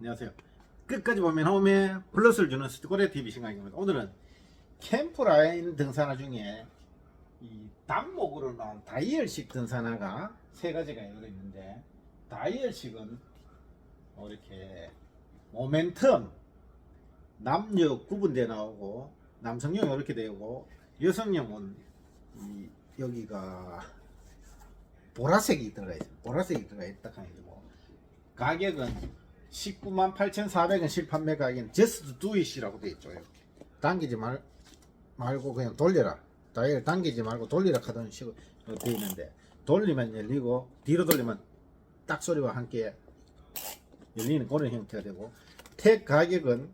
안녕하세요. 끝까지 보면 홈에 플러스를 주는 스티커레 TV 신강입니다. 오늘은 캠프라인 등산화 중에 이 단목으로 나온 다이얼식 등산화가 세 가지가 여러 있는데 다이얼식은 뭐 이렇게 모멘텀 남녀 구분돼 나오고 남성용 이렇게 되고 여성용은 이 여기가 보라색이 들어가 있습니다. 보라색이 들어가 있다 하고 가격은 19만 8,400원 실판매 가격은 just do it이라고 되어 있죠. 이렇게. 당기지 말, 말고 그냥 돌려라. 다이얼 당기지 말고 돌리라 하던 식으로 되어 있는데 돌리면 열리고 뒤로 돌리면 딱 소리와 함께 열리는 그런 형태가 되고 택 가격은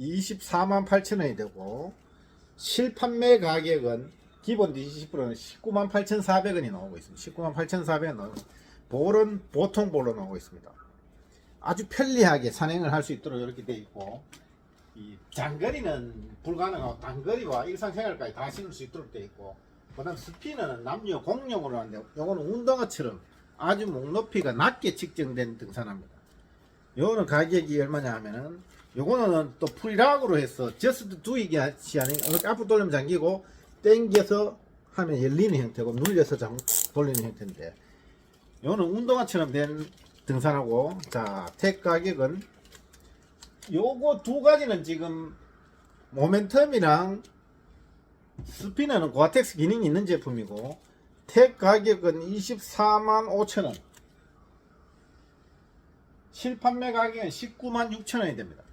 24만 8천원이 되고 실판매 가격은 기본 20%는 19만 8,400원이 나오고 있습니다. 19만 8,400원 나오고 볼은 보통 볼로 나오고 있습니다. 아주 편리하게 산행을 할 수 있도록 이렇게 되어 있고 이 장거리는 불가능하고 단거리와 일상생활까지 다 신을 수 있도록 되어 있고 그다음 스피너는 남녀 공용으로 하는데 요거는 운동화처럼 아주 목 높이가 낮게 측정된 등산화입니다. 요거는 가격이 얼마냐 하면은 요거는 또 프리락으로 해서 저스트 두이기 않은 이렇게 앞으로 돌리면 잠기고 당겨서 하면 열리는 형태고 눌려서 잠 돌리는 형태인데 요거는 운동화처럼 된 등산하고 자 택 가격은 요거 두 가지는 지금 모멘텀이랑 스피너는 고아텍스 기능이 있는 제품이고 택 가격은 24만 5천원. 실판매 가격은 19만 6천원이 됩니다.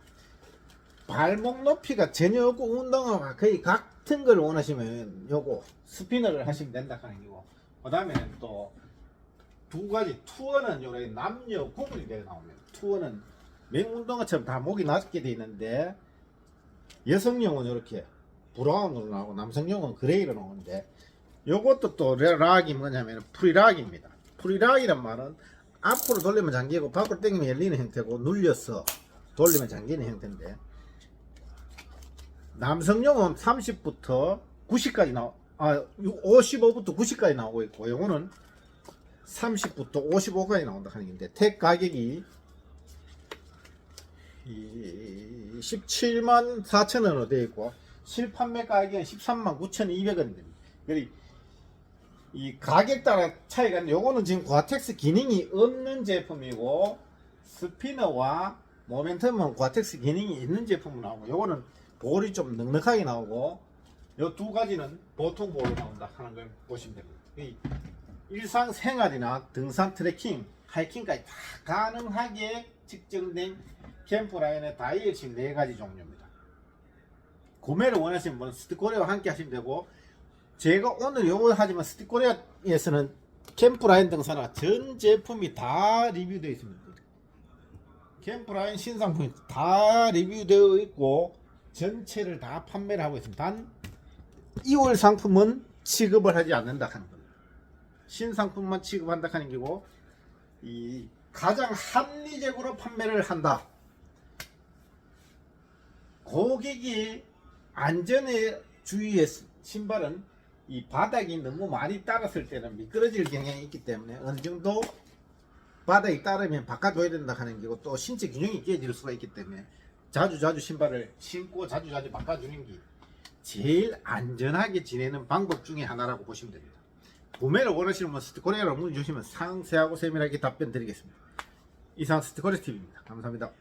발목 높이가 전혀 없고 운동화가 거의 같은 걸 원하시면 요거 스피너를 하시면 된다 하는 거고 그 다음에 또 두 가지 투어는 요래 남녀 구분이 되어 나옵니다. 투어는 맹운동화처럼 다 목이 낮게 돼 있는데 여성용은 이렇게 브라운으로 나오고 남성용은 그레이로 나오는데 요것도 또 락이 뭐냐면 프리락입니다. 프리락이란 말은 앞으로 돌리면 잠기고 밖으로 당기면 열리는 형태고 눌려서 돌리면 잠기는 형태인데 남성용은 30부터 90까지 나오 아 55부터 90까지 나오고 있고 요거는 30부터 55까지 나온다 하는 건데 택 가격이 이 17만 4천 원으로 되어 있고 실판매 가격은 13만 9천2백원 됩니다. 이 가격 따라 차이가 요거는 지금 과텍스 기능이 없는 제품이고 스피너와 모멘텀은 과텍스 기능이 있는 제품으로 나오고 요거는 볼이 좀 넉넉하게 나오고 요 두 가지는 보통 볼로 나온다 하는 걸 보시면 됩니다. 이 일상생활이나 등산 트레킹, 하이킹까지 다 가능하게 측정된 캠프라인의 다이어식 네 가지 종류입니다. 구매를 원하시는 분은 스티코리아와 함께 하시면 되고 제가 오늘 요거 하지만 스티코리아에서는 캠프라인 등산화 전 제품이 다 리뷰되어 있습니다. 캠프라인 신상품이 다 리뷰되어 있고 전체를 다 판매를 하고 있습니다. 단 2월 상품은 취급을 하지 않는다 하는 겁니다. 신상품만 취급한다 하는 거고 이 가장 합리적으로 판매를 한다. 고객이 안전에 주의해서 신발은 이 바닥이 너무 많이 따랐을 때는 미끄러질 경향이 있기 때문에 어느 정도 바닥이 따르면 바꿔줘야 된다 하는 거고 또 신체 균형이 깨질 수가 있기 때문에 자주 자주 신발을 신고 자주 자주 바꿔주는 게 제일 안전하게 지내는 방법 중에 하나라고 보시면 됩니다. 구매를 원하시는 분 스티커리아로 문의 주시면 상세하고 세밀하게 답변 드리겠습니다. 이상 스티커리 TV입니다. 감사합니다.